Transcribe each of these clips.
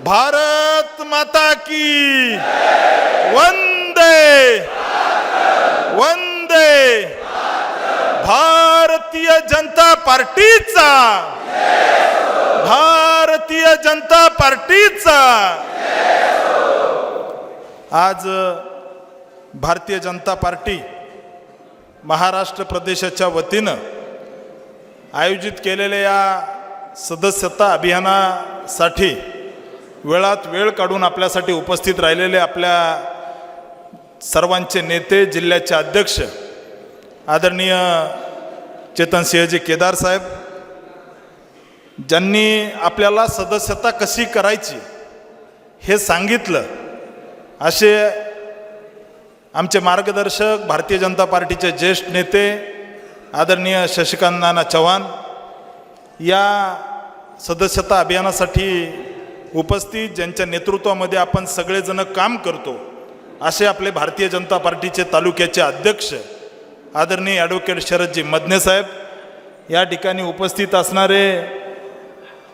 भारत माता की वंदे वंदे भारतीय जनता पार्टीचा भारतीय जनता पार्टीचा आज भारतीय जनता पार्टी महाराष्ट्र प्रदेशाच्या वतीनं आयोजित केलेल्या या सदस्यता अभियानासाठी वेळात वेळ काढून आपल्यासाठी उपस्थित राहिलेले आपल्या सर्वांचे नेते जिल्ह्याचे अध्यक्ष आदरणीय चेतनसिंहजी केदार साहेब ज्यांनी आपल्याला सदस्यता कशी करायची हे सांगितलं असे आमचे मार्गदर्शक भारतीय जनता पार्टीचे ज्येष्ठ नेते आदरणीय शशिकांत नाना चव्हाण या सदस्यता अभियानासाठी उपस्थित ज्यांच्या नेतृत्वामध्ये आपण सगळेजण काम करतो असे आपले भारतीय जनता पार्टीचे तालुक्याचे अध्यक्ष आदरणीय ॲडव्होकेट शरदजी मदने साहेब या ठिकाणी उपस्थित असणारे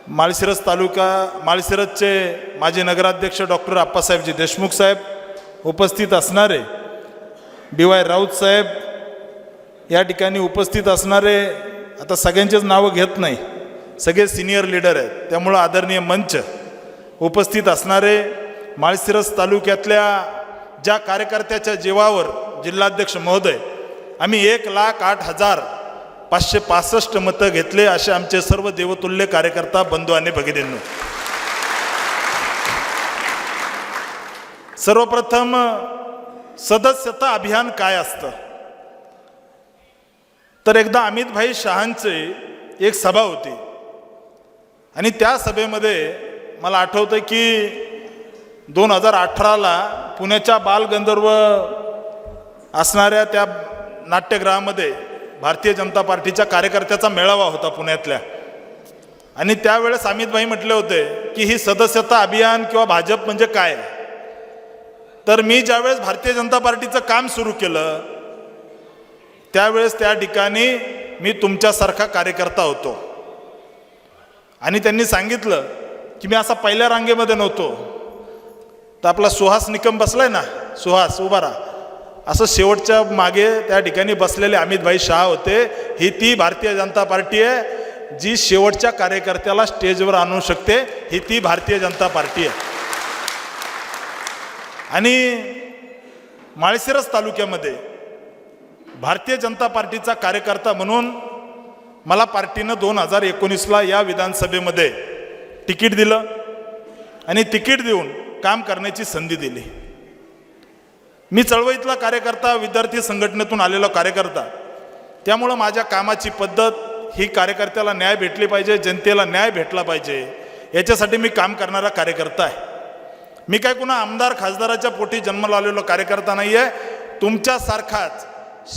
माळशिरस तालुका माळशिरसचे माजी नगराध्यक्ष डॉक्टर आप्पासाहेबजी देशमुख साहेब उपस्थित असणारे डी वाय राऊत साहेब या ठिकाणी उपस्थित असणारे आता सगळ्यांचेच नावं घेत नाही सगळे सिनियर लीडर आहेत त्यामुळं आदरणीय मंच उपस्थित असणारे माळशिरस तालुक्यातल्या ज्या कार्यकर्त्याच्या जीवावर जिल्हाध्यक्ष महोदय आम्ही एक लाख आठ हजार पाचशे पासष्ट मतं घेतले असे आमचे सर्व देवतुल्य कार्यकर्ता बंधू आणि भगिनींनो. सर्वप्रथम सदस्यता अभियान काय असतं? तर एकदा अमितभाई शहांचे एक सभा होती. आणि त्या सभेमध्ये मला आठवतं की दोन हजार अठराला पुण्याच्या बालगंधर्व असणाऱ्या त्या नाट्यगृहामध्ये भारतीय जनता पार्टीच्या कार्यकर्त्याचा मेळावा होता पुण्यातल्या. आणि त्यावेळेस अमितभाई म्हटले होते की ही सदस्यता अभियान किंवा भाजप म्हणजे काय? तर मी ज्यावेळेस भारतीय जनता पार्टीचं काम सुरू केलं त्यावेळेस त्या ठिकाणी मी तुमच्यासारखा कार्यकर्ता होतो. आणि त्यांनी सांगितलं की मी असा पहिल्या रांगेमध्ये नव्हतो. तर आपला सुहास निकम बसलाय ना? सुहास उभा राहा. असं शेवटच्या मागे त्या ठिकाणी बसलेले अमितभाई शहा होते. ही ती भारतीय जनता पार्टी आहे जी शेवटच्या कार्यकर्त्याला स्टेजवर आणू शकते. ही ती भारतीय जनता पार्टी आहे. आणि माळशिरस तालुक्यामध्ये भारतीय जनता पार्टीचा कार्यकर्ता म्हणून मला पार्टीनं दोन हजार एकोणीसला या विधानसभेमध्ये तिकीट दिलं आणि तिकीट देऊन काम करण्याची संधी दिली. मी चळवळीतला कार्यकर्ता विद्यार्थी संघटनेतून आलेला कार्यकर्ता. त्यामुळं माझ्या कामाची पद्धत ही कार्यकर्त्याला न्याय भेटली पाहिजे जनतेला न्याय भेटला पाहिजे याच्यासाठी मी काम करणारा कार्यकर्ता आहे. मी काय कुणा आमदार खासदाराच्या पोटी जन्माला आलेलो कार्यकर्ता नाही आहे तुमच्यासारखाच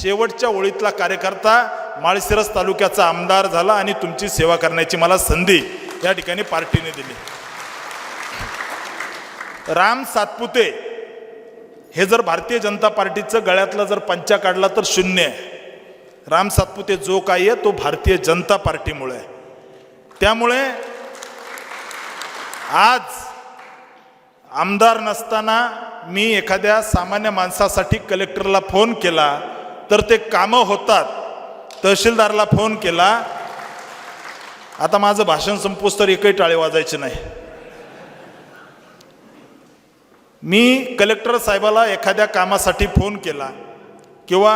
शेवटच्या ओळीतला कार्यकर्ता माळशिरस तालुक्याचा आमदार झाला आणि तुमची सेवा करण्याची मला संधी या ठिकाणी पार्टीने दिली. राम सातपुते हे जर भारतीय जनता पार्टीचं गळ्यातला जर पंचा काढला तर शून्य आहे. राम सातपुते जो काही आहे तो भारतीय जनता पार्टीमुळे आहे. त्यामुळे आज आमदार नसताना मी एखाद्या सामान्य माणसासाठी कलेक्टरला फोन केला तर ते कामं होतात तहसीलदारला फोन केला आता माझं भाषण संपोस तर एकही टाळे वाजायचे नाही. मी कलेक्टर साहेबाला एखाद्या कामासाठी फोन केला किंवा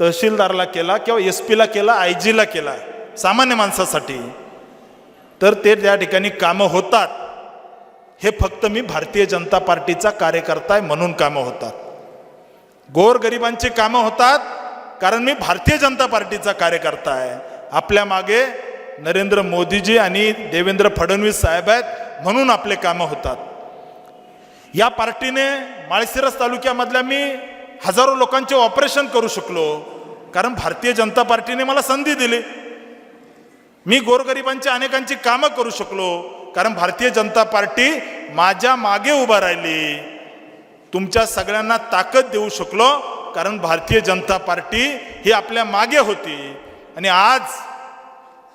तहसीलदारला केला किंवा एस पीला केला आय जीला केला सामान्य माणसासाठी तर ते त्या ठिकाणी कामं होतात. हे फक्त मी भारतीय जनता पार्टीचा कार्यकर्ता आहे म्हणून कामं होतात. गोरगरिबांची कामं होतात कारण मी भारतीय जनता पार्टीचा कार्यकर्ता आहे. आपल्या मागे नरेंद्र मोदीजी आणि देवेंद्र फडणवीस साहेब आहेत म्हणून आपले कामं होतात. या पार्टीने माळशिरस तालुक्यामधल्या मी हजारो लोकांचे ऑपरेशन करू शकलो कारण भारतीय जनता पार्टीने मला संधी दिली. मी गोरगरिबांची अनेकांची कामं करू शकलो कारण भारतीय जनता पार्टी माझ्या मागे उभा राहिली. तुमच्या सगळ्यांना ताकद देऊ शकलो कारण भारतीय जनता पार्टी ही आपल्या मागे होती. आणि आज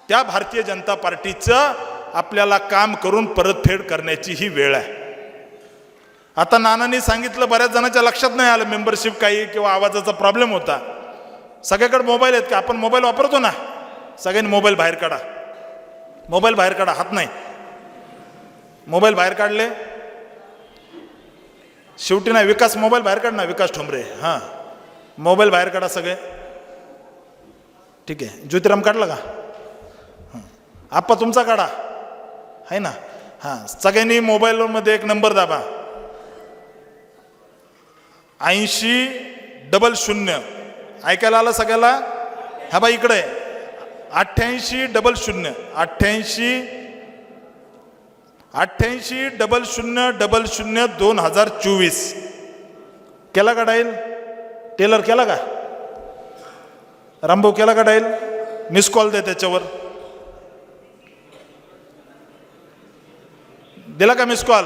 त्या भारतीय जनता पार्टीचं आपल्याला काम करून परतफेड करण्याची ही वेळ आहे. आता नानांनी सांगितलं बऱ्याच जणांच्या लक्षात नाही आलं मेंबरशिप काही किंवा आवाजाचा प्रॉब्लेम होता. सगळ्याकडे मोबाईल आहेत का? आपण मोबाईल वापरतो ना? सगळ्यांनी मोबाईल बाहेर काढा. मोबाईल बाहेर काढा हात नाही. मोबाईल बाहेर काढले. शेवटी नाही विकास मोबाईल बाहेर काढ ना विकास ठोंबरे. हां. मोबाईल बाहेर काढा सगळे. ठीक आहे. ज्योतिराम काढला का? आप्पा तुमचा काढा. आहे ना? हां सगळ्यांनी मोबाईलमध्ये एक नंबर दाबा. ऐंशी डबल शून्य. ऐकायला आलं सगळ्याला? हा बा इकडे. अठ्ठ्याऐंशी डबल शून्य. अठ्ठ्याऐंशी अठ्ठ्याऐंशी डबल शून्य डबल शून्य दोन हजार चोवीस. केला का डाईल टेलर केला का? रामभाऊ केला का डाईल मिस कॉल दे त्याच्यावर. दिला का मिस कॉल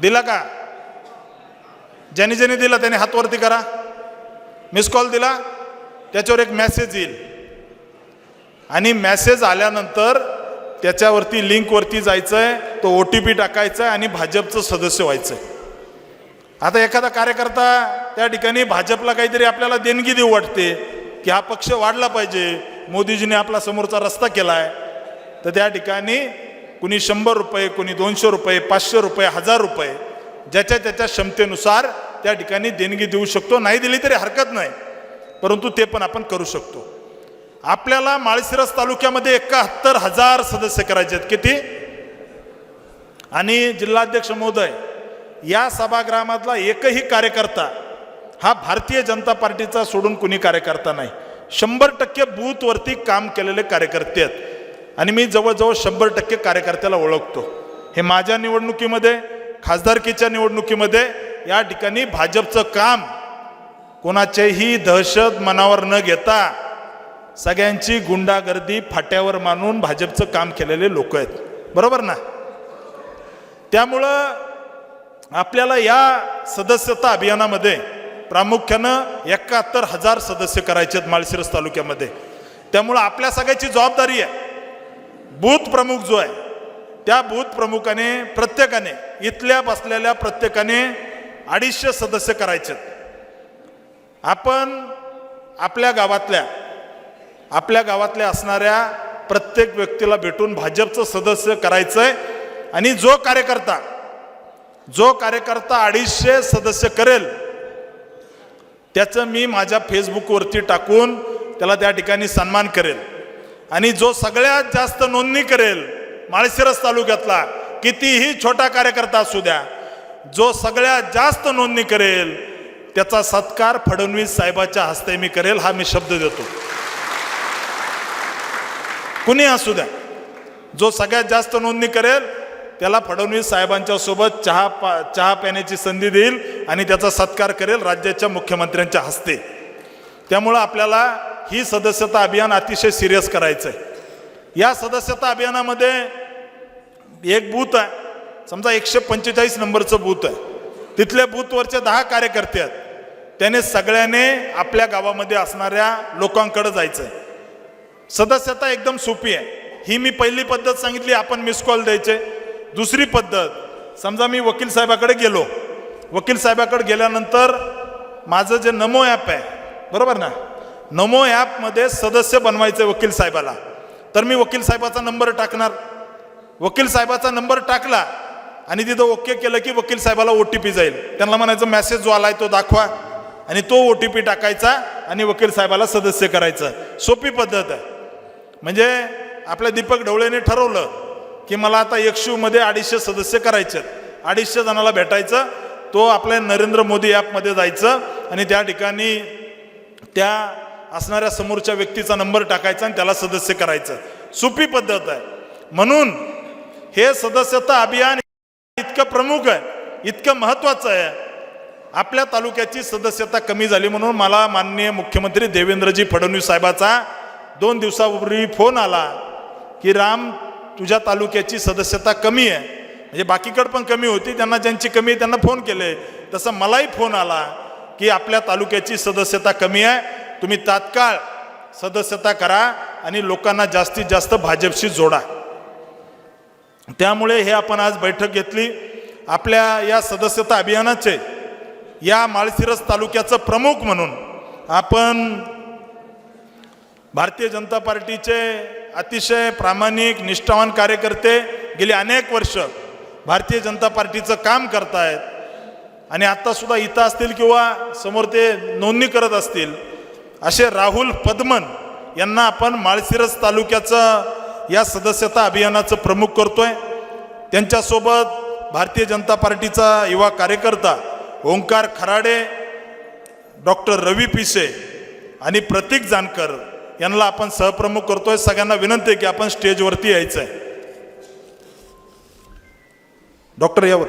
दिला का? ज्याने ज्याने दिला त्याने हातवरती करा. मिस कॉल दिला त्याच्यावर एक मेसेज येईल. आणि मेसेज आल्यानंतर त्याच्यावरती लिंकवरती जायचं आहे तो ओ टी पी टाकायचा आहे आणि भाजपचं सदस्य व्हायचं आहे आता एखादा कार्यकर्ता त्या ठिकाणी भाजपला काहीतरी आपल्याला देणगी देऊ वाटते की हा पक्ष वाढला पाहिजे. मोदीजीने आपला समोरचा रस्ता केला आहे तर त्या ठिकाणी कुणी शंभर रुपये कुणी दोनशे रुपये पाचशे रुपये हजार रुपये ज्याच्या त्याच्या क्षमतेनुसार त्या ठिकाणी देणगी देऊ शकतो. नाही दिली तरी हरकत नाही. परंतु ते पण आपण करू शकतो. आपल्याला माळशिरस तालुक्यामध्ये एकाहत्तर हजार सदस्य करायचे आहेत किती? आणि जिल्हाध्यक्ष महोदय या सभागृहामधला एकही कार्यकर्ता हा भारतीय जनता पार्टीचा सोडून कुणी कार्यकर्ता नाही. शंभर टक्के बूथवरती काम केलेले कार्यकर्ते आहेत. आणि मी जवळजवळ शंभर टक्के कार्यकर्त्याला ओळखतो. हे माझ्या निवडणुकीमध्ये खासदारकीच्या निवडणुकीमध्ये या ठिकाणी भाजपचं काम कोणाचेही दहशत मनावर न घेता सगळ्यांची गुंडागर्दी फाट्यावर मानून भाजपचं काम केलेले लोक आहेत. बरोबर ना? त्यामुळं आपल्याला या सदस्यता अभियानामध्ये प्रामुख्यानं एकाहत्तर हजार सदस्य करायचे आहेत माळशिरस तालुक्यामध्ये. त्यामुळं आपल्या सगळ्याची जबाबदारी आहे. बूथ प्रमुख जो आहे त्या बूथ प्रमुखाने प्रत्येकाने इथल्या बसलेल्या प्रत्येकाने अडीचशे सदस्य करायचे. आपण आपल्या गावातल्या आपल्या गावातल्या असणाऱ्या प्रत्येक व्यक्तीला भेटून भाजपचं सदस्य करायचं आहे आणि जो कार्यकर्ता जो कार्यकर्ता अडीचशे सदस्य करेल त्याचं मी माझ्या फेसबुकवरती टाकून त्याला त्या ठिकाणी सन्मान करेल. आणि जो सगळ्यात जास्त नोंदणी करेल माळशिरस तालुक्यातला कितीही छोटा कार्यकर्ता असू द्या जो सगळ्यात जास्त नोंदणी करेल त्याचा सत्कार फडणवीस साहेबाच्या हस्ते मी करेल हा मी शब्द देतो. कुणी असू द्या जो सगळ्यात जास्त नोंदणी करेल त्याला फडणवीस साहेबांच्या सोबत चहा पा चहा पिण्याची संधी देईल आणि त्याचा सत्कार करेल राज्याच्या मुख्यमंत्र्यांच्या हस्ते. त्यामुळं आपल्याला ही सदस्यता अभियान अतिशय सिरियस करायचं आहे या सदस्यता अभियानामध्ये एक बूथ आहे. समजा एकशे पंचेचाळीस नंबरचं बूथ आहे. तिथल्या बूथवरचे दहा कार्यकर्ते आहेत. त्याने सगळ्याने आपल्या गावामध्ये असणाऱ्या लोकांकडे जायचं आहे सदस्यता एकदम सोपी आहे. ही मी पहिली पद्धत सांगितली आपण मिस कॉल द्यायचे. दुसरी पद्धत समजा मी वकील साहेबाकडे गेलो. वकील साहेबाकडे गेल्यानंतर माझं जे नमो ॲप आहे बरोबर ना? नमो ॲपमध्ये सदस्य बनवायचं आहे वकील साहेबाला. तर मी वकील साहेबाचा नंबर टाकणार. वकील साहेबाचा नंबर टाकला आणि तिथं ओके केलं की वकील साहेबाला ओ टी पी जाईल. त्यांना म्हणायचं मेसेज जो आला आहे तो दाखवा. आणि तो ओ टी पी टाकायचा आणि वकील साहेबाला सदस्य करायचं. सोपी पद्धत आहे. म्हणजे आपल्या दीपक ढवळेने ठरवलं की मला आता एकशूमध्ये अडीचशे सदस्य करायचे अडीचशे जणाला भेटायचं. तो आपल्या नरेंद्र मोदी ॲपमध्ये जायचं आणि त्या ठिकाणी त्या असणाऱ्या समोरच्या व्यक्तीचा नंबर टाकायचा आणि त्याला सदस्य करायचं. सोपी पद्धत आहे. म्हणून हे सदस्यता अभियान इतकं प्रमुख आहे इतकं महत्त्वाचं आहे. आपल्या तालुक्याची सदस्यता कमी झाली म्हणून मला माननीय मुख्यमंत्री देवेंद्रजी फडणवीस साहेबाचा दोन दिवसापूर्वी फोन आला की राम तुझ्या तालुक्याची सदस्यता कमी आहे. म्हणजे बाकीकडे पण कमी होती त्यांना ज्यांची कमी आहे त्यांना फोन केले. तसं मलाही फोन आला की आपल्या तालुक्याची सदस्यता कमी आहे तुम्ही तात्काळ सदस्यता करा आणि लोकांना जास्तीत जास्त भाजपशी जोडा. त्यामुळे हे आपण आज बैठक घेतली. आपल्या या सदस्यता अभियानाचे या माळशिरस तालुक्याचं प्रमुख म्हणून आपण भारतीय जनता पार्टीचे अतिशय प्रामाणिक निष्ठावान कार्यकर्ते गेली अनेक वर्ष भारतीय जनता पार्टीचं काम करतायत. आणि आत्तासुद्धा इथं असतील किंवा समोर ते नोंदणी करत असतील असे राहुल पद्मन यांना आपण माळशिरस तालुक्याचं या सदस्यता अभियानाचं प्रमुख करतोय. त्यांच्यासोबत भारतीय जनता पार्टीचा युवा कार्यकर्ता ओंकार खराडे डॉक्टर रवी पिसे आणि प्रतीक जानकर यांना आपण सहप्रमुख करतोय. सगळ्यांना विनंती आहे की आपण स्टेजवरती यायचं आहे डॉक्टर यावर.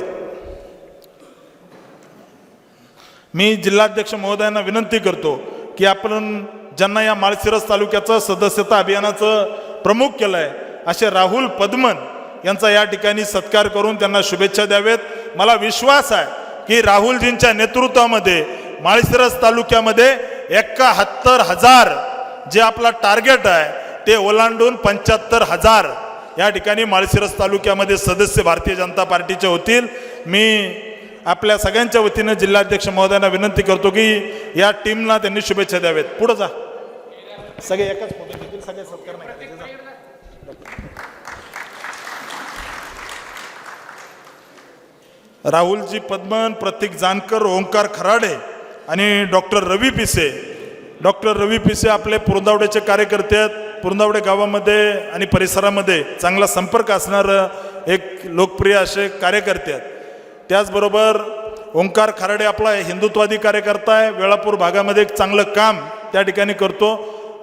मी जिल्हाध्यक्ष महोदयांना विनंती करतो की आपण ज्यांना या माळशिरस तालुक्याचं सदस्यता अभियानाचं प्रमुख केलं आहे असे राहुल पद्मन यांचा या ठिकाणी सत्कार करून त्यांना शुभेच्छा द्यावेत. मला विश्वास आहे की राहुलजींच्या नेतृत्वामध्ये माळशिरस तालुक्यामध्ये एकाहत्तर हजार जे आपला टार्गेट आहे ते ओलांडून पंच्याहत्तर हजार या ठिकाणी माळशिरस तालुक्यामध्ये सदस्य भारतीय जनता पार्टीचे होतील. मी आपल्या सगळ्यांच्या वतीनं जिल्हाध्यक्ष महोदयांना विनंती करतो की या टीमला त्यांनी शुभेच्छा द्याव्यात पुढे जा. सगळे एकाच फोटो घेतील सगळे सत्कार नाही राहुलजी पद्मन प्रतीक जानकर ओंकार खराडे आणि डॉक्टर रवी पिसे. डॉक्टर रवी पिसे आपले पुरंदावड्याचे कार्यकर्ते आहेत. पुरंदावडे गावामध्ये आणि परिसरामध्ये चांगला संपर्क असणारं एक लोकप्रिय असे कार्यकर्ते आहेत. त्याचबरोबर ओंकार खराडे आपला हिंदुत्वादी कार्यकर्ता आहे. वेळापूर भागामध्ये एक चांगलं काम त्या ठिकाणी करतो.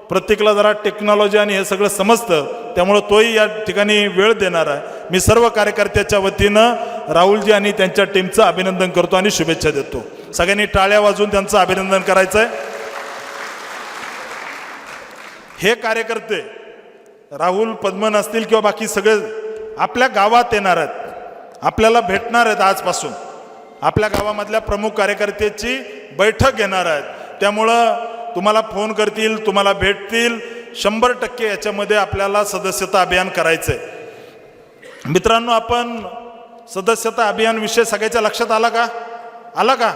प्रत्येकाला जरा टेक्नॉलॉजी आणि हे सगळं समजतं. त्यामुळं तोही या ठिकाणी वेळ देणार आहे. मी सर्व कार्यकर्त्याच्या वतीनं राहुलजी आणि त्यांच्या टीमचं अभिनंदन करतो आणि शुभेच्छा देतो. सगळ्यांनी टाळ्या वाजून त्यांचं अभिनंदन करायचं आहे. हे कार्यकर्ते राहुल पद्मन असतील किंवा बाकी सगळे आपल्या गावात येणार आहेत. आपल्याला भेटणार आहेत आजपासून. आपल्या गावामधल्या प्रमुख कार्यकर्त्याची बैठक घेणार आहेत. त्यामुळं तुम्हाला फोन करतील तुम्हाला भेटतील. शंभर टक्के याच्यामध्ये आपल्याला सदस्यता अभियान करायचं आहे मित्रांनो आपण सदस्यता अभियान विषय सगळ्याच्या लक्षात आला का? आला का?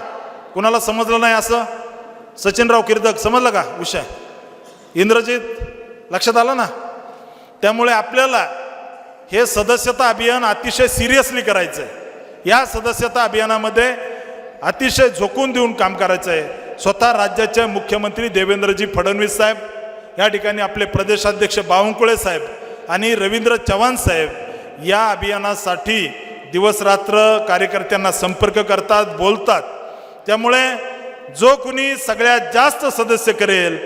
कुणाला समजलं नाही असं? सचिनराव किर्दक समजलं का? विषय इंद्रजित लक्षात आलं ना? त्यामुळे आपल्याला हे सदस्यता अभियान अतिशय सिरियसली करायचं आहे या सदस्यता अभियानामध्ये अतिशय झोकून देऊन काम करायचं आहे स्वतः राज्याचे मुख्यमंत्री देवेंद्रजी फडणवीस साहेब या ठिकाणी आपले प्रदेशाध्यक्ष बावनकुळे साहेब आणि रवींद्र चव्हाण साहेब या अभियानासाठी दिवसरात्र कार्यकर्त्यांना संपर्क करतात बोलतात. त्यामुळे जो कुणी सगळ्यात जास्त सदस्य करेल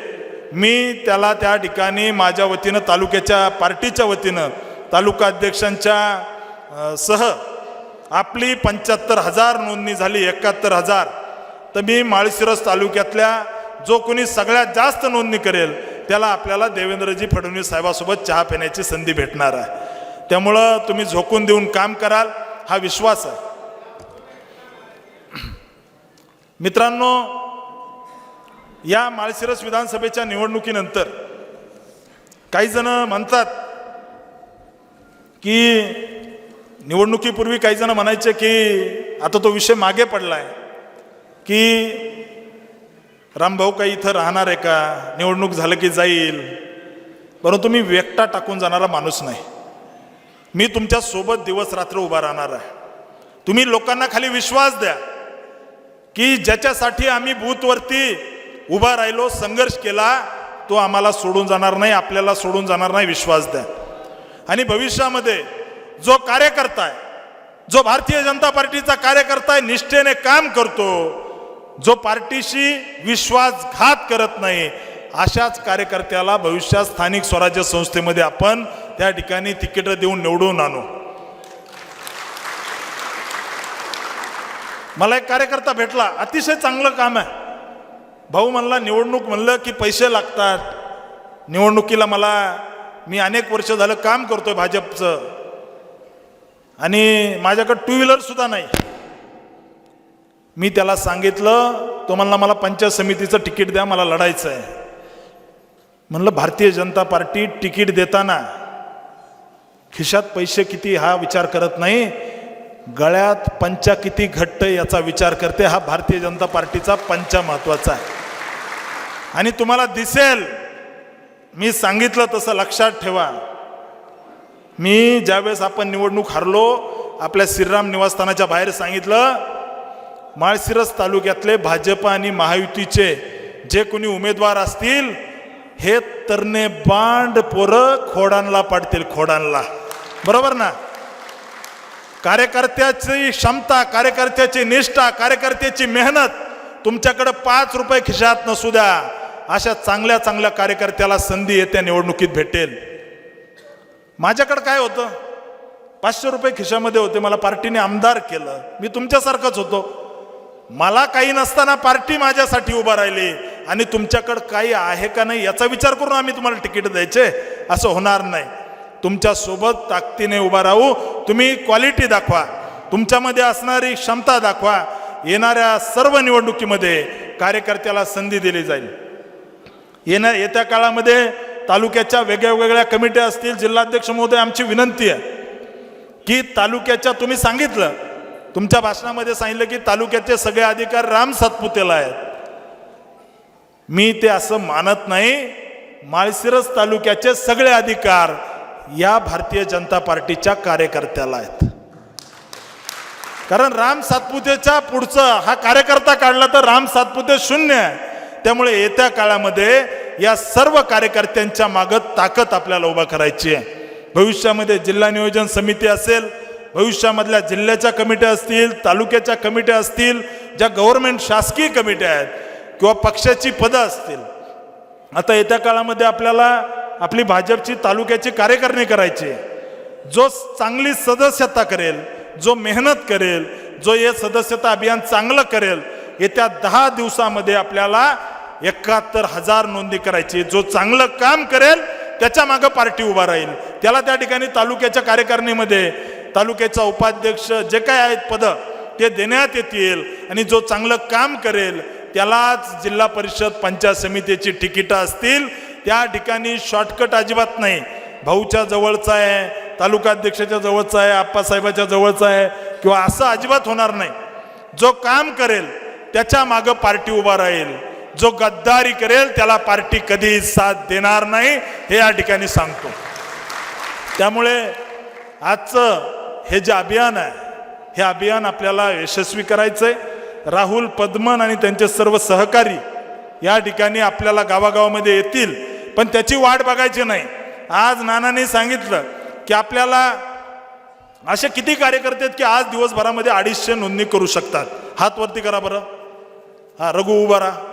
मी त्याला त्या ठिकाणी माझ्या वतीनं तालुक्याच्या पार्टीच्या वतीनं तालुका अध्यक्षांच्या सह आपली पंच्याहत्तर हजार नोंदणी झाली एकाहत्तर हजार. तर मी माळशिरस तालुक्यातल्या जो कोणी सगळ्यात जास्त नोंदणी करेल त्याला आपल्याला देवेंद्रजी फडणवीस साहेबासोबत चहा पिण्याची संधी भेटणार आहे. त्यामुळं तुम्ही झोकून देऊन काम कराल हा विश्वास आहे. मित्रांनो या माळशिरस विधानसभेच्या निवडणुकीनंतर काही जण म्हणतात की निवडणुकीपूर्वी काही जण म्हणायचे की आता तो विषय मागे पडलाय. की रामभाऊ काही इथं राहणार आहे का? निवडणूक झालं की जाईल. परंतु मी व्यक्ता टाकून जाणारा माणूस नाही. मी तुमच्यासोबत दिवस रात्र उभा राहणार आहे. तुम्ही लोकांना खाली विश्वास द्या की ज्याच्यासाठी आम्ही बूथवरती उभा राहिलो संघर्ष केला तो आम्हाला सोडून जाणार नाही आपल्याला सोडून जाणार नाही विश्वास द्या. आणि भविष्यामध्ये जो कार्यकर्ता आहे जो भारतीय जनता पार्टीचा कार्यकर्ता आहे निष्ठेने काम करतो जो पार्टीशी विश्वासघात करत नाही अशाच कार्यकर्त्याला भविष्यात स्थानिक स्वराज्य संस्थेमध्ये आपण त्या ठिकाणी तिकीटं देऊन निवडून आणू. मला एक कार्यकर्ता भेटला अतिशय चांगलं काम आहे. भाऊ म्हणला निवडणूक म्हणलं की पैसे लागतात. निवडणुकीला मला मी अनेक वर्ष झालं काम करतोय भाजपचं. आणि माझ्याकडं टू व्हीलर सुद्धा नाही. मी त्याला सांगितलं तो म्हणला मला पंचायत समितीचं तिकीट द्या मला लढायचं आहे म्हणलं भारतीय जनता पार्टी तिकीट देताना खिशात पैसे किती हा विचार करत नाही. गळ्यात पंचा किती घट्ट याचा विचार करते. हा भारतीय जनता पार्टीचा पंचा महत्त्वाचा आहे. आणि तुम्हाला दिसेल मी सांगितलं तसं लक्षात ठेवा. मी ज्यावेळेस आपण निवडणूक हरलो आपल्या श्रीराम निवासस्थानाच्या बाहेर सांगितलं माळशिरस तालुक्यातले भाजप आणि महायुतीचे जे कोणी उमेदवार असतील हे तरणे बांड पोरं खोडांना पाडतील खोडांना. बरोबर ना? कार्यकर्त्याची क्षमता कार्यकर्त्याची निष्ठा कार्यकर्त्याची मेहनत तुमच्याकडे पाच रुपये खिशात नसू द्या. अशा चांगल्या चांगल्या कार्यकर्त्याला संधी येत्या निवडणुकीत भेटेल. माझ्याकडं काय होतं? पाचशे रुपये खिशामध्ये होते मला पार्टीने आमदार केलं. मी तुमच्यासारखंच होतो. मला काही नसताना पार्टी माझ्यासाठी उभा राहिली. आणि तुमच्याकडं काही आहे का नाही याचा विचार करून आम्ही तुम्हाला तिकीट द्यायचे? असं होणार नाही. तुमच्यासोबत ताकदीने उभा राहू तुम्ही क्वालिटी दाखवा. तुमच्यामध्ये असणारी क्षमता दाखवा. येणाऱ्या सर्व निवडणुकीमध्ये कार्यकर्त्याला संधी दिली जाईल. येण्या येत्या काळामध्ये तालुक्याच्या वेगळ्या वेगळ्या कमिट्या असतील जिल्हाध्यक्ष महोदय आमची विनंती आहे की तालुक्याच्या तुम्ही सांगितलं तुमच्या भाषणामध्ये सांगितलं की तालुक्याचे सगळे अधिकार राम सातपुतेला आहेत. मी ते असं मानत नाही. माळशिरस तालुक्याचे सगळे अधिकार या भारतीय जनता पार्टीच्या कार्यकर्त्याला आहेत. कारण राम सातपुतेच्या पुढचं हा कार्यकर्ता काढला तर राम सातपुते शून्य आहे. त्यामुळे येत्या काळामध्ये या सर्व कार्यकर्त्यांच्या मागं ताकद आपल्याला उभा करायची आहे. भविष्यामध्ये जिल्हा नियोजन समिती असेल भविष्यामधल्या जिल्ह्याच्या कमिट्या असतील तालुक्याच्या कमिट्या असतील ज्या गव्हर्नमेंट शासकीय कमिट्या आहेत किंवा पक्षाची पदं असतील आता येत्या काळामध्ये आपल्याला आपली भाजपची तालुक्याची कार्यकारिणी करायची आहे. जो चांगली सदस्यता करेल जो मेहनत करेल जो हे सदस्यता अभियान चांगलं करेल येत्या दहा दिवसामध्ये आपल्याला एकाहत्तर हजार नोंदी करायची. जो चांगलं काम करेल त्याच्या मागं पार्टी उभा राहील. त्याला त्या ठिकाणी तालुक्याच्या कार्यकारिणीमध्ये तालुक्याचा उपाध्यक्ष जे काय आहेत पदं ते देण्यात येतील. आणि जो चांगलं काम करेल त्यालाच जिल्हा परिषद पंचायत समितीची तिकीटं असतील. त्या ठिकाणी शॉर्टकट अजिबात नाही. भाऊच्या जवळचा आहे तालुका अध्यक्षाच्या जवळचा आहे आप्पासाहेबाच्या जवळचा आहे किंवा असं अजिबात होणार नाही. जो काम करेल त्याच्या मागं पार्टी उभा राहील. जो गद्दारी करेल त्याला पार्टी कधी साथ देणार नाही हे या ठिकाणी सांगतो. त्यामुळे आजचं हे जे अभियान आहे हे अभियान आपल्याला यशस्वी करायचं आहे राहुल पद्मन आणि त्यांचे सर्व सहकारी या ठिकाणी आपल्याला गावागावामध्ये येतील पण त्याची वाट बघायची नाही. आज नानाने सांगितलं की आपल्याला असे किती कार्यकर्ते आहेत की आज दिवसभरामध्ये अडीचशे नोंदणी करू शकतात. हात वरती करा बरं. हा रघु उभा राहा.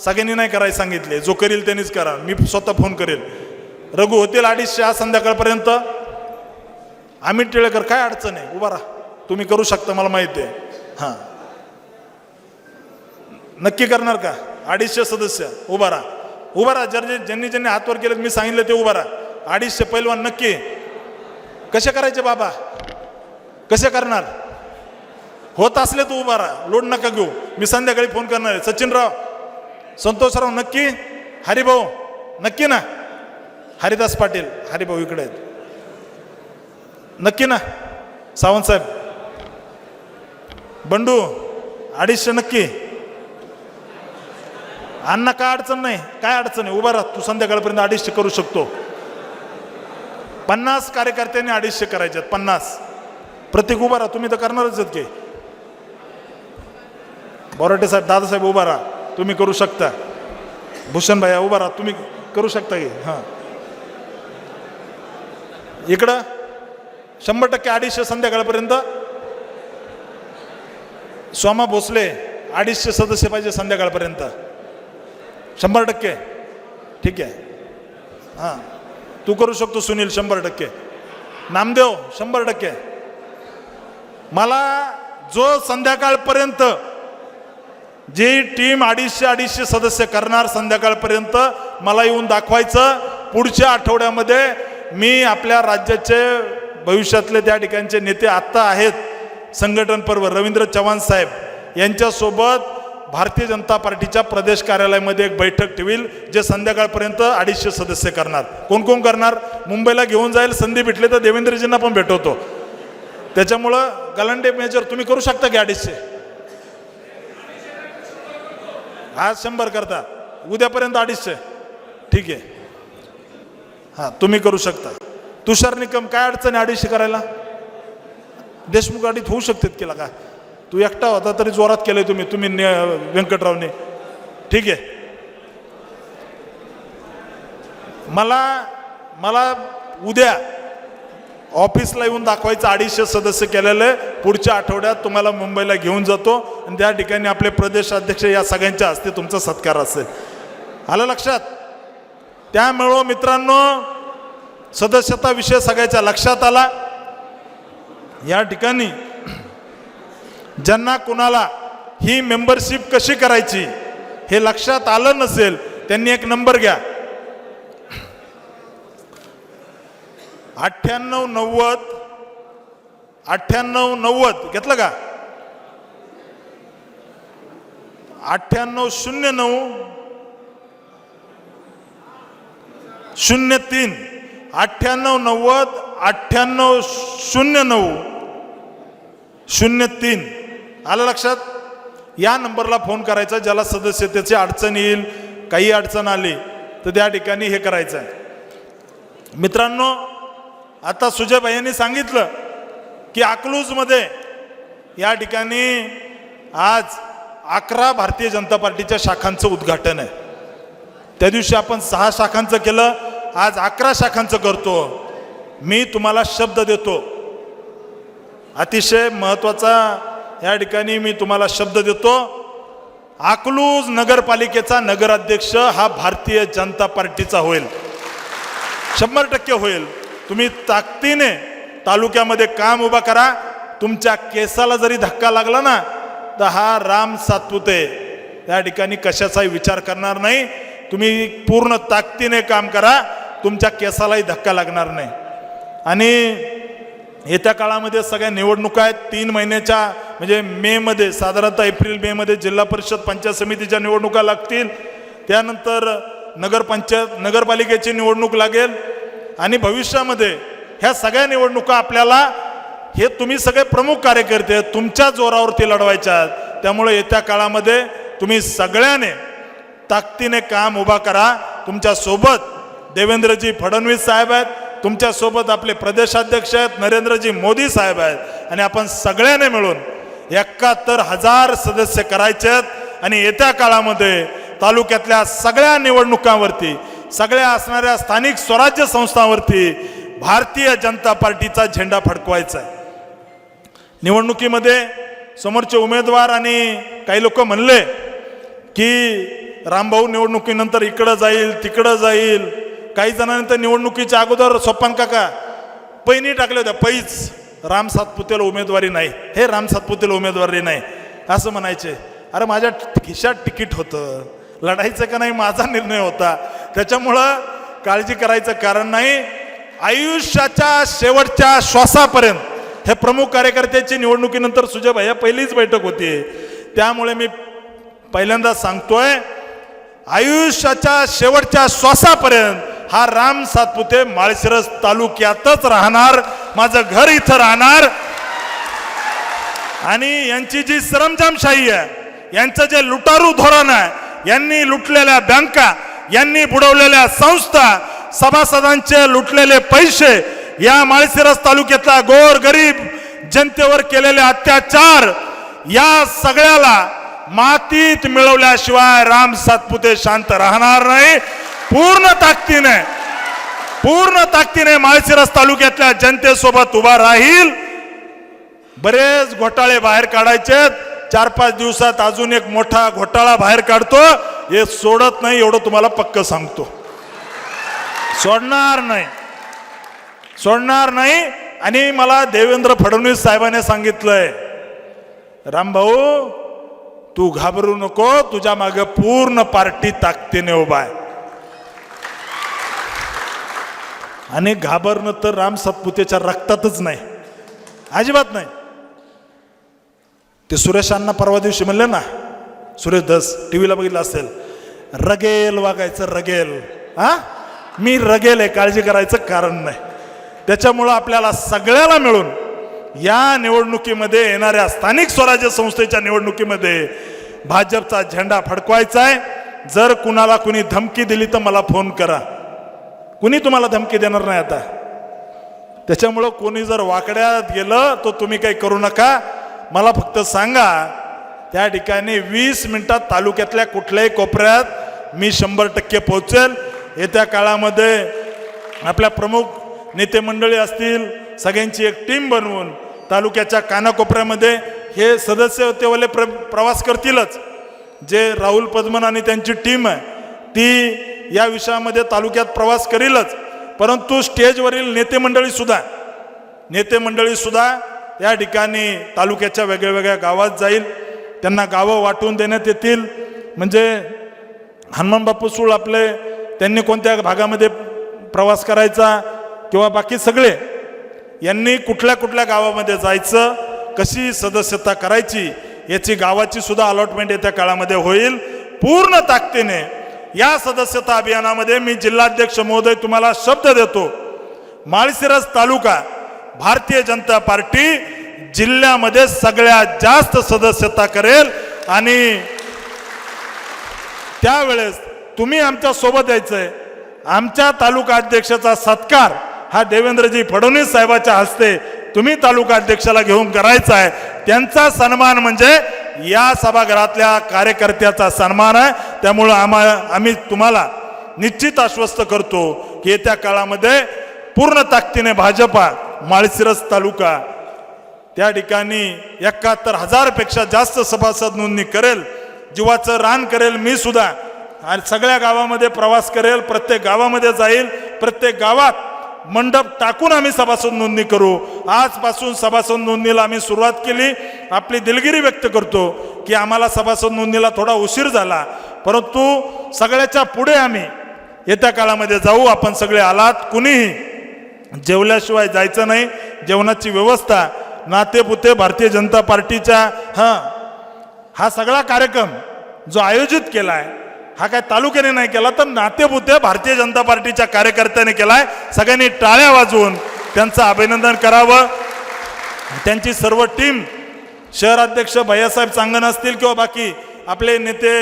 सगळ्यांनी नाही करायला सांगितले. जो करील त्यांनीच करा. मी स्वतः फोन करेल. रघु होतील अडीचशे आज संध्याकाळपर्यंत? अमित टिळेकर काय अडचण आहे? उभा राहा. तुम्ही करू शकता मला माहिती आहे. हां. नक्की करणार का? अडीचशे सदस्य. उभा राहा. उभा राहा. जर जे- ज्यांनी ज्यांनी हातवर केलं मी सांगितलं ते उभा राहा. अडीचशे पैलवान नक्की. कसे करायचे बाबा? कसे करणार? होत असले तू उभा राहा. लोड नका घेऊ. मी संध्याकाळी फोन करणार आहे. सचिनराव संतोषराव नक्की? हरिभाऊ नक्की ना? हरिदास पाटील हरिभाऊ इकडे आहेत. नक्की ना? सावंत साहेब. बंडू अडीचशे नक्की. अण्णा काय अडचण नाही. काय अडचण नाही. उभा राहा. तू संध्याकाळपर्यंत अडीचशे करू शकतो. पन्नास कार्यकर्त्यांनी अडीचशे करायचे आहेत पन्नास. प्रत्येक उभा राहा. तुम्ही तर करणारच आहेत की. बोराटे साहेब दादासाहेब उभा राहा. तुम्ही करू शकता. भूषण भाया उभा राहा. तुम्ही करू शकता की? हां. इकडं शंभर टक्के अडीचशे संध्याकाळपर्यंत स्वामा भोसले अडीचशे सदस्य पाहिजे संध्याकाळपर्यंत. शंभर टक्के. ठीक आहे. हां. तू करू शकतो सुनील शंभर टक्के. नामदेव शंभर टक्के. मला जो संध्याकाळपर्यंत जी टीम अडीचशे अडीचशे सदस्य करणार संध्याकाळपर्यंत मला येऊन दाखवायचं. पुढच्या आठवड्यामध्ये मी आपल्या राज्याचे भविष्यातले त्या ठिकाणचे नेते आत्ता आहेत. संघटन पर्व रवींद्र चव्हाण साहेब यांच्यासोबत भारतीय जनता पार्टीच्या प्रदेश कार्यालयामध्ये एक बैठक ठेवील जे संध्याकाळपर्यंत अडीचशे सदस्य करणार. कोण कोण करणार? मुंबईला घेऊन जाईल संधी भेटली तर देवेंद्रजींना पण भेटवतो. त्याच्यामुळं गलांडे मेजर तुम्ही करू शकता की अडीचशे? आज शंभर करता. उद्यापर्यंत अडीचशे. ठीक आहे. हां तुम्ही करू शकता. तुषार निकम काय अडचण आहे अडीचशे करायला? देशमुख अडीत होऊ शकतात केला का? तू एकटा होता तरी जोरात केलंय तुम्ही. तुम्ही व्यंकटरावने. ठीक आहे. मला मला उद्या ऑफिसला येऊन दाखवायचं अडीचशे सदस्य केलेलं. आहे पुढच्या आठवड्यात तुम्हाला मुंबईला घेऊन जातो. आणि त्या ठिकाणी आपले प्रदेश अध्यक्ष या सगळ्यांच्या हस्ते तुमचा सत्कार असेल. आलं लक्षात? त्यामुळं मित्रांनो सदस्यता विषय सगळ्याच्या लक्षात आला. या ठिकाणी ज्यांना कुणाला ही मेंबरशिप कशी करायची हे लक्षात आलं नसेल त्यांनी एक नंबर घ्या. अठ्ठ्याण्णव नव्वद अठ्ठ्याण्णव नव्वद घेतलं का? अठ्ठ्याण्णव शून्य नऊ शून्य तीन अठ्ठ्याण्णव नव्वद अठ्ठ्याण्णव शून्य नऊ शून्य तीन. आलं लक्षात? या नंबरला फोन करायचा ज्याला सदस्यतेची अडचण येईल काही अडचण आली तर त्या ठिकाणी हे करायचं आहे मित्रांनो आता सुजय यांनी सांगितलं की अकलूजमध्ये या ठिकाणी आज अकरा भारतीय जनता पार्टीच्या शाखांचं उद्घाटन आहे. त्या दिवशी आपण सहा शाखांचं केलं आज अकरा शाखांचं करतो. मी तुम्हाला शब्द देतो. अतिशय महत्त्वाचा या ठिकाणी मी तुम्हाला शब्द देतो. अकलूज नगरपालिकेचा नगराध्यक्ष हा भारतीय जनता पार्टीचा होईल. शंभर टक्के होईल. तुम्ही ताकदीने तालुक्यामध्ये काम उभा करा. तुमच्या केसाला जरी धक्का लागला ना तर हा राम सातपुते. या ठिकाणी कशाचाही विचार करणार नाही. तुम्ही पूर्ण ताकदीने काम करा. तुमच्या केसालाही धक्का लागणार नाही. आणि येत्या काळामध्ये सगळ्या निवडणुका आहेत. तीन महिन्याच्या म्हणजे मेमध्ये साधारणतः एप्रिल मेमध्ये जिल्हा परिषद पंचायत समितीच्या निवडणुका लागतील. त्यानंतर नगरपंचायत नगरपालिकेची निवडणूक लागेल. आणि भविष्यामध्ये ह्या सगळ्या निवडणुका आपल्याला हे तुम्ही सगळे प्रमुख कार्यकर्ते आहेत, तुमच्या जोरावरती लढवायच्या त्यामुळे येत्या काळामध्ये तुम्ही सगळ्याने ताकदीने काम उभा करा. तुमच्यासोबत देवेंद्रजी फडणवीस साहेब आहेत. तुमच्यासोबत आपले प्रदेशाध्यक्ष आहेत नरेंद्रजी मोदी साहेब आहेत. आणि आपण सगळ्याने मिळून एकाहत्तर हजार सदस्य करायचे आहेत. आणि येत्या काळामध्ये तालुक्यातल्या सगळ्या निवडणुकांवरती सगळ्या असणाऱ्या स्थानिक स्वराज्य संस्थांवरती भारतीय जनता पार्टीचा झेंडा फडकवायचा आहे. निवडणुकीमध्ये समोरचे उमेदवार आणि काही लोक म्हणले की रामभाऊ निवडणुकीनंतर इकडं जाईल तिकडं जाईल. काही जणांनी तर निवडणुकीच्या अगोदर सोपान काका पैनी टाकले होत्या. पैच राम सातपुतेला उमेदवारी नाही. हे राम सातपुतेला उमेदवारी नाही. असं म्हणायचे. अरे माझ्या खिशात तिकीट होतं. लढायचं का नाही माझा निर्णय होता. त्याच्यामुळं काळजी करायचं कारण नाही. आयुष्याच्या शेवटच्या श्वासापर्यंत हे प्रमुख कार्यकर्त्याची निवडणुकीनंतर सुजय भैया पहिलीच बैठक होती. त्यामुळे मी पहिल्यांदा सांगतोय आयुष्याच्या शेवटच्या श्वासापर्यंत हा राम सातपुते माळशिरस तालुक्यातच राहणार माझं घर इथं राहणार. आणि यांची जी सरंजामशाही आहे यांचं जे लुटारू धोरण आहे यांनी लुटलेल्या बँका यांनी बुडवलेल्या संस्था सभासदांचे लुटलेले पैसे या माळशिरस तालुक्यातला गोर गरीब जनतेवर केलेले अत्याचार या सगळ्याला मातीत मिळवल्याशिवाय राम सातपुते शांत राहणार नाही. पूर्ण ताकदीने पूर्ण ताकदीने माळशिरस तालुक्यातल्या जनतेसोबत उभा राहील. बरेच घोटाळे बाहेर काढायचे चार पाच दिवसात अजून एक मोठा घोटाळा बाहेर काढतो. हे सोडत नाही एवढं तुम्हाला पक्क सांगतो. सोडणार नाही. सोडणार नाही. आणि मला देवेंद्र फडणवीस साहेबाने सांगितलंय रामभाऊ तू घाबरू नको. तुझ्या मागे पूर्ण पार्टी ताकदीने उभा आहे. आणि घाबरणं तर राम सातपुतेच्या रक्तातच नाही. अजिबात नाही. ते सुरेशांना परवा दिवशी म्हणले ना सुरेश दस टी व्हीला बघितलं असेल रगेल वागायचं रगेल. हा? मी रगेल आहे काळजी करायचं कारण नाही. त्याच्यामुळं आपल्याला सगळ्याला मिळून या निवडणुकीमध्ये येणाऱ्या स्थानिक स्वराज्य संस्थेच्या निवडणुकीमध्ये भाजपचा झेंडा फडकवायचा आहे. जर कुणाला कुणी धमकी दिली तर मला फोन करा. कुणी तुम्हाला धमकी देणार नाही आता? त्याच्यामुळं कोणी जर वाकड्यात गेलं तर तुम्ही काही करू नका. मला फक्त सांगा त्या ठिकाणी वीस मिनिटात तालुक्यातल्या कुठल्याही कोपऱ्यात मी शंभर टक्के पोहोचेल. येत्या काळामध्ये आपल्या प्रमुख नेते मंडळी असतील सगळ्यांची एक टीम बनवून तालुक्याच्या कानाकोपऱ्यामध्ये हे सदस्य तेवाले प्र प्रवास करतीलच. जे राहुल पद्मन आणि त्यांची टीम आहे ती या विषयामध्ये तालुक्यात प्रवास करीलच. परंतु स्टेजवरील नेते मंडळीसुद्धा नेते मंडळीसुद्धा त्या या ठिकाणी तालुक्याच्या वेगळ्या वेगळ्या गावात जाईल. त्यांना गावं वाटून देण्यात येतील. म्हणजे हनुमान बापू सूळ आपले त्यांनी कोणत्या भागामध्ये प्रवास करायचा किंवा बाकी सगळे यांनी कुठल्या कुठल्या गावामध्ये जायचं कशी सदस्यता करायची याची गावाची सुद्धा अलॉटमेंट येत्या काळामध्ये होईल. पूर्ण ताकदीने या सदस्यता अभियानामध्ये मी जिल्हाध्यक्ष महोदय तुम्हाला शब्द देतो. माळशिरस तालुका भारतीय जनता पार्टी जिल्ह्यामध्ये सगळ्यात जास्त सदस्यता करेल आणि त्यावेळेस तुम्ही आमच्यासोबत यायचंय. आमच्या तालुका अध्यक्षाचा सत्कार हा देवेंद्रजी फडणवीस साहेबाच्या हस्ते तुम्ही तालुका अध्यक्षाला घेऊन करायचा आहे. त्यांचा सन्मान म्हणजे या सभागृहातल्या कार्यकर्त्याचा सन्मान आहे. त्यामुळं आम्हा आम्ही तुम्हाला निश्चित आश्वस्त करतो की येत्या काळामध्ये पूर्ण ताकदीने भाजपा माळशिरस तालुका. त्या ठिकाणी एकाहत्तर हजारपेक्षा जास्त सभासद नोंदणी करेल जीवाचं रान करेल मी सुद्धा. आणि सगळ्या गावामध्ये प्रवास करेल प्रत्येक गावामध्ये जाईल प्रत्येक गावात मंडप टाकून आम्ही सभासद नोंदणी करू. आजपासून सभासद नोंदणीला आम्ही सुरुवात केली. आपली दिलगिरी व्यक्त करतो की आम्हाला सभासद नोंदणीला थोडा उशीर झाला. परंतु सगळ्याच्या पुढे आम्ही येत्या काळामध्ये जाऊ आपण सगळे आलात कुणीही जेवल्याशिवाय जायचं नाही. जेवणाची व्यवस्था नातेपुते भारतीय जनता पार्टीच्या हां हा सगळा कार्यक्रम जो आयोजित केला आहे हा काय तालुक्याने नाही केला तर नातेपुते भारतीय जनता पार्टीच्या कार्यकर्त्याने आहे सगळ्यांनी टाळ्या वाजवून त्यांचं अभिनंदन करावं. त्यांची सर्व टीम शहराध्यक्ष भैयासाहेब चांगण असतील किंवा बाकी आपले नेते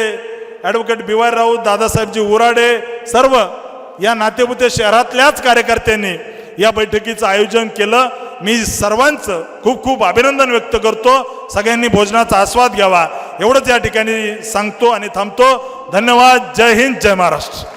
advocate B Y Raut Dadasahebji Urade सर्व या नातेपुते शहरातल्याच कार्यकर्त्यांनी या बैठकीचं आयोजन केलं. मी सर्वांचं खूप खूप अभिनंदन व्यक्त करतो. सगळ्यांनी भोजनाचा आस्वाद घ्यावा. एवढंच या ठिकाणी सांगतो आणि थांबतो. धन्यवाद. जय हिंद. जय महाराष्ट्र.